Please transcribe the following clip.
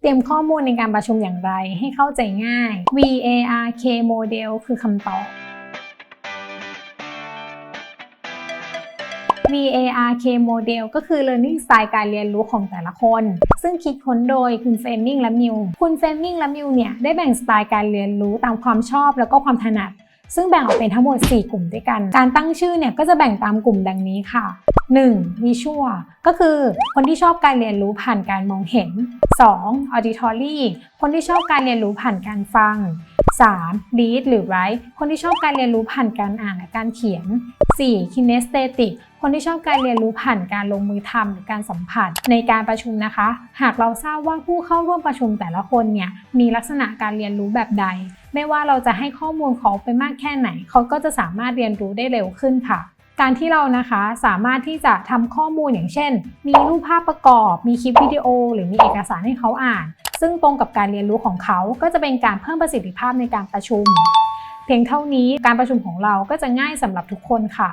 เตรียมข้อมูลในการประชุมอย่างไรให้เข้าใจง่าย VARK Model คือคำตอบ VARK Model ก็คือ Learning Style การเรียนรู้ของแต่ละคน ซึ่งคิดค้นโดยคุณเฟมมิงและมิว คุณเฟมมิงและมิวเนี่ยได้แบ่งสไตล์การเรียนรู้ตามความชอบแล้วก็ความถนัด ซึ่งแบ่งออกเป็นทั้งหมด 4 กลุ่มด้วยกัน การตั้งชื่อเนี่ยก็จะแบ่งตามกลุ่มดังนี้ค่ะ 1. Visual ก็คือคนที่ชอบการเรียนรู้ผ่านการมองเห็น 2. Auditory คนที่ชอบการเรียนรู้ผ่านการฟัง 3. Read หรือ Write คนที่ชอบการเรียนรู้ผ่านการอ่านและการเขียน 4. Kinesthetic คนที่ชอบการเรียนรู้ผ่านการลงมือทำหรือการสัมผัสในการประชุมนะคะ หากเราทราบว่าผู้เข้าร่วมประชุมแต่ละคนเนี่ยมีลักษณะการเรียนรู้แบบใด ไม่ว่าเราจะให้ข้อมูลเขาไปมากแค่ไหน เขาก็จะสามารถเรียนรู้ได้เร็วขึ้นค่ะการที่เรานะคะสามารถที่จะทำข้อมูลอย่างเช่น มีรูปภาพประกอบ มีคลิปวิดีโอ หรือมีเอกสารให้เขาอ่าน ซึ่งตรงกับการเรียนรู้ของเขา ก็จะเป็นการเพิ่มประสิทธิภาพในการประชุม เพียงเท่านี้การประชุมของเราก็จะง่ายสำหรับทุกคนค่ะ